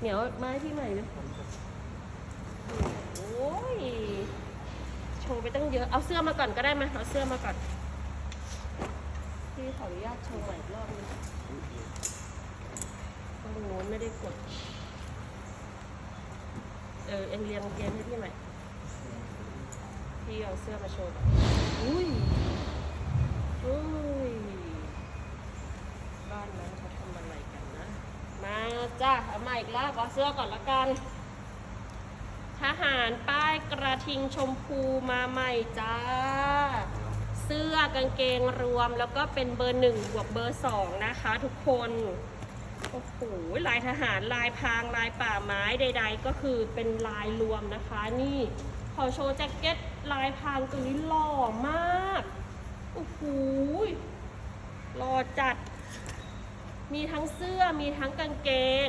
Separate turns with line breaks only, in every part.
เหนียวมาให้พี่ใหม่เลยโอ้ย โชว์ไปตั้งเยอะ เอาเสื้อมาก่อนก็ได้ไหมเอาเสื้อมาก่อน พี่ขออนุญาตโชว์ใหม่อีกรอบนึงตรงโน้นไม่ได้กด เออ เอ็นเรียงเกมให้พี่ใหม่ พี่เอาเสื้อมาโชว์ก่อนอุ้ยอุ้ยบ้านนั้นเขาทำอะไรกันนะ มาจ้ะเอามาอีกแล้วขอเสื้อก่อนละกัน ทหารป้ายกระทิงชมพูมาใหม่จ้า เสื้อกางเกงรวมแล้วก็เป็นเบอร์หนึ่งบวกเบอร์สองนะคะทุกคน โอ้โหลายทหารลายพรางลายป่าไม้ใด ๆ ก็คือเป็นลายรวมนะคะนี่ขอโชว์แจ็คเก็ตลายพรางตัวนี้หล่อมาก โอ้โหหล่อจัด มีทั้งเสื้อมีทั้งกางเกง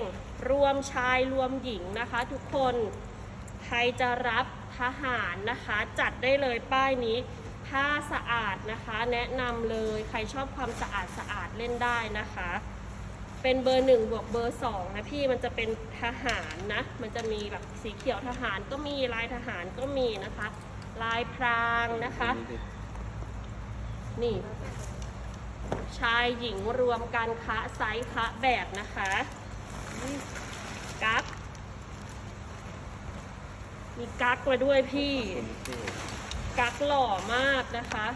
รวมชายรวมหญิงนะคะ ทุกคนใครจะรับทหารนะคะ จัดได้เลยป้ายนี้ผ้าสะอาดนะคะ แนะนำเลยใครชอบความสะอาดสะอาดเล่นได้นะคะ เป็นเบอร์หนึ่งบวกเบอร์สองนะพี่มันจะเป็นทหารนะ มันจะมีแบบสีเขียวทหารก็มีลายทหารก็มีนะคะ ลายพรางนะคะ นี่ ชายหญิงรวมกันคะไซส์คะแบบนะคะนี่กั๊กมีกั๊กมาด้วยพี่กั๊กหล่อมากนะคะ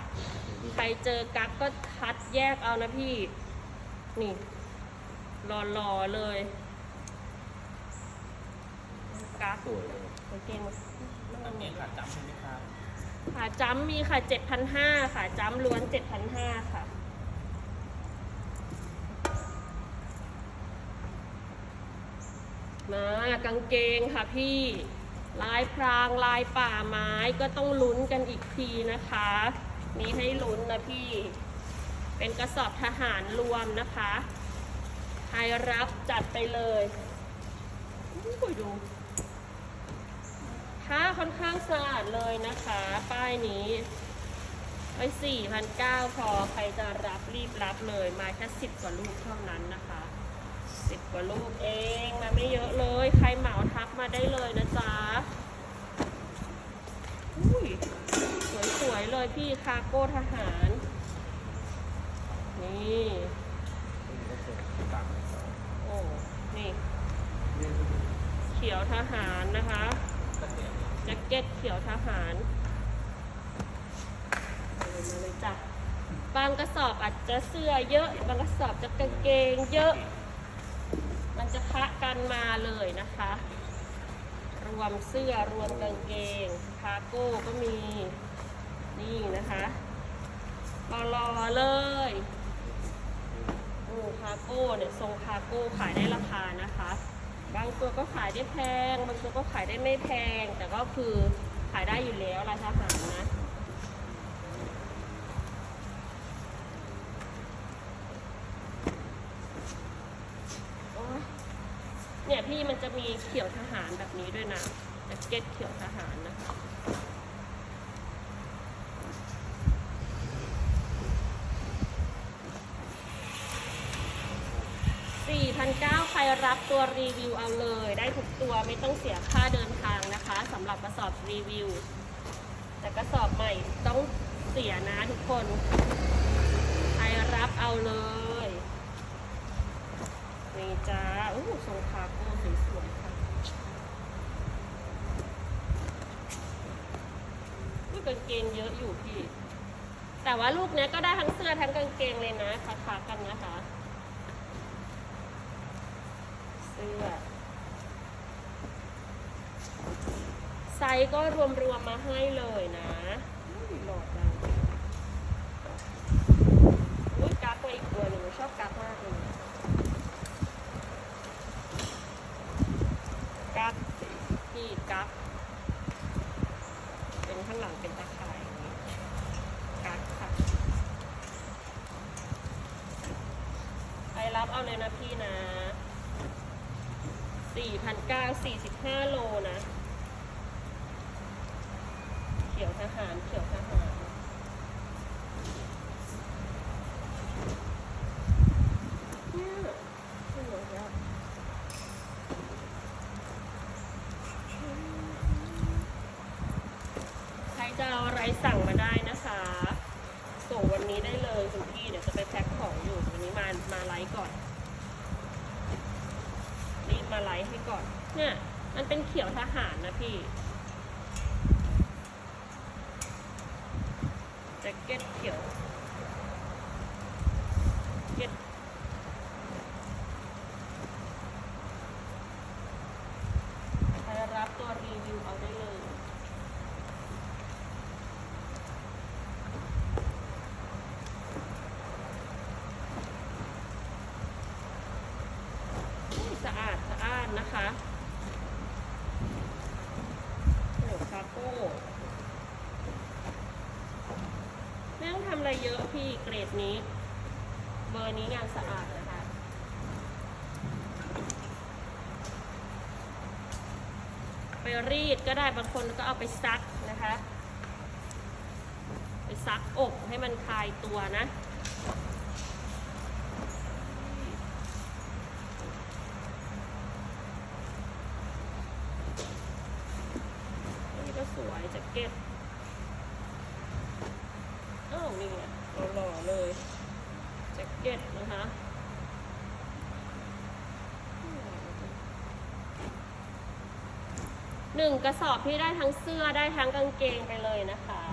ใครเจอกั๊กก็คัดแยกเอานะพี่ นี่หล่อๆเลยกั๊ก
สวยเลย
กางเกง
กางเกงขาจับใช่ไหมครับ
ขาจ้ำมีค่ะ7,500ขาจ้ำล้วน7,500ค่ะ มากางเกงค่ะพี่ลายพรางลายป่าไม้ก็ต้องลุ้นกันอีกทีนะคะ มีให้ลุ้นนะพี่ เป็นกระสอบทหารรวมนะคะใครรับจัดไปเลยอุ้ยดูผ้าค่อนข้างสะอาดเลยนะคะ ป้ายนี้ไป4,900พอใครจะรับรีบรับเลย มาแค่10 กว่าลูกเท่านั้นนะคะ 10กว่าลูกเองมาไม่เยอะเลย ใครเหมาทักมาได้เลยนะจ๊ะอุ้ยสวยๆเลยพี่คาโก้ทหาร นี่ โอ้ นี่ เขียวทหารนะคะแจ็คเก็ตเขียวทหารอามาเลยจ้ะบางกระสอบอาจจะเสื้อเยอะ บางกระสอบจะกางเกงเยอะ มันจะพะกันมาเลยนะคะ รวมเสื้อรวมกางเกงคาโก้ก็มีนี่นะคะรอๆเลยโอ้คาโก้เนี่ยทรงคาโก้ขายได้ราคานะคะ บางตัวก็ขายได้แพง บางตัวก็ขายได้ไม่แพง แต่ก็คือขายได้อยู่แล้วรายทหารนะ โอ๊ยเนี่ยพี่มัน จะมีเขียวทหารแบบนี้ด้วยนะแจ็คเก็ตเขียวทหารนะคะ4,900ใครรับตัวรีวิวเอาเลย ได้ทุกตัวไม่ต้องเสียค่าเดินทางนะคะสำหรับกระสอบรีวิว แต่กระสอบใหม่ต้องเสียนะทุกคน ใครรับเอาเลย นี่จ้าอู้ทรงคาโก้สวยๆค่ะอุ้ยกางเกงเยอะอยู่พี่ แต่ว่าลูกเนี้ยก็ได้ทั้งเสื้อทั้งกางเกงเลยนะคาๆกันนะคะ เสื้อไซส์ก็รวมๆมาให้เลยนะหลอจังอุ้ยกั๊กมาอีกตัวหนึ่งชอบกั๊กมากเลย กั๊กที่กั๊กเป็นข้างหลังเป็นตะข่ายอย่างนี้กั๊กค่ะไปรับ เอาเลยนะพี่นะสี่พันเก้าสี่สิบห้าโลนะ เขียวทหารเขียวทหาร เนี่ยสวยอะ สั่งมาได้นะคะ ส่งวันนี้ได้เลยคุณพี่เดี๋ยวจะไปแพ็คของอยู่ันมาไลฟ์ก่อนรีบมาไลท์ให้ก่อน เนี่ย มันเป็นเขียวทหารนะพี่แจ็คเก็ตเขียวแจ็คเก็ตใครรับตัวรีวิวเอาได้เลย อุ้ยสะอาดสะอาดนะคะขนมคาโก้ไม่ต้องทำอะไรเยอะพี่เกรดนี้ เบอร์นี้งานสะอาดนะคะไปรีดก็ได้บางคนก็เอาไปซักนะคะ ไปซักอบให้มันคลายตัวนะ นี่ก็สวยแจ็คเก็ตอ้าวนี่ไงหล่อๆเลยแจ็ค เก็ตนะคะหนึ่งกระสอบที่ได้ทั้งเสื้อได้ทั้งกางเกงไปเลยนะคะ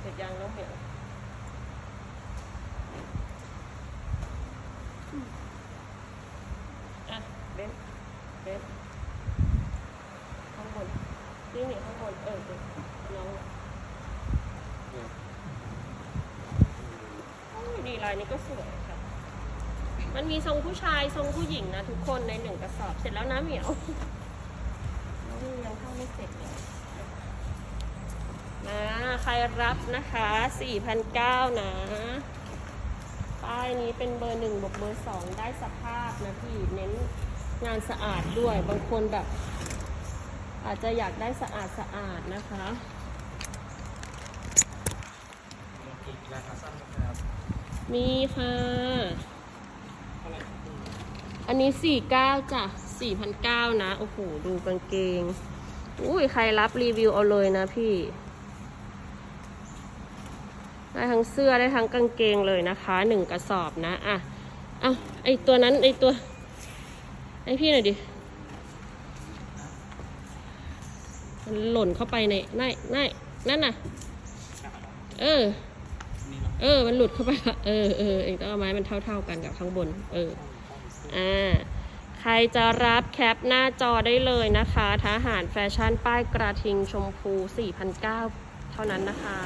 เสร็จยังน้องเหมียว อะเบนเบนข้างบนนี่นี่ข้างบน เออเออน้องโอ้ย ดีลายนี้ก็สวยค่ะ มันมีทรงผู้ชายทรงผู้หญิงนะทุกคนในหนึ่งกระสอบเสร็จแล้วนะเหมียวน้องยังเข้าไม่เสร็จเลยนะใครรับนะคะ4,900นะป้ายนี้เป็นเบอร์หนึ่งบวกเบอร์สองได้สภาพนะพี่ เน้นงานสะอาดด้วย บางคนแบบ อาจจะอยากได้สะอาดสะอาดนะคะ
มีค่ะ
อันนี้สี่เก้าจ้ะสี่พันเก้านะ โอ้โห ดูกางเกง อุ้ยใครรับรีวิวเอาเลยนะพี่ ได้ทั้งเสื้อได้ทั้งกางเกงเลยนะคะหนึ่งกระสอบนะ อะเอาไอตัวนั้น ไอตัว ไอพี่หน่อยดิ มันหล่นเข้าไปในในในนั่นน่ะ เออ
นี่เนาะ
เออ มันหลุดเข้าไปละเออเออเองต้องเอาไม้มันเท่า ๆกันกับข้างบน เออ อ่า ใครจะรับแคปหน้าจอได้เลยนะคะทหารแฟชั่นป้ายกระทิงชมพู 4,900 เท่านั้นนะคะ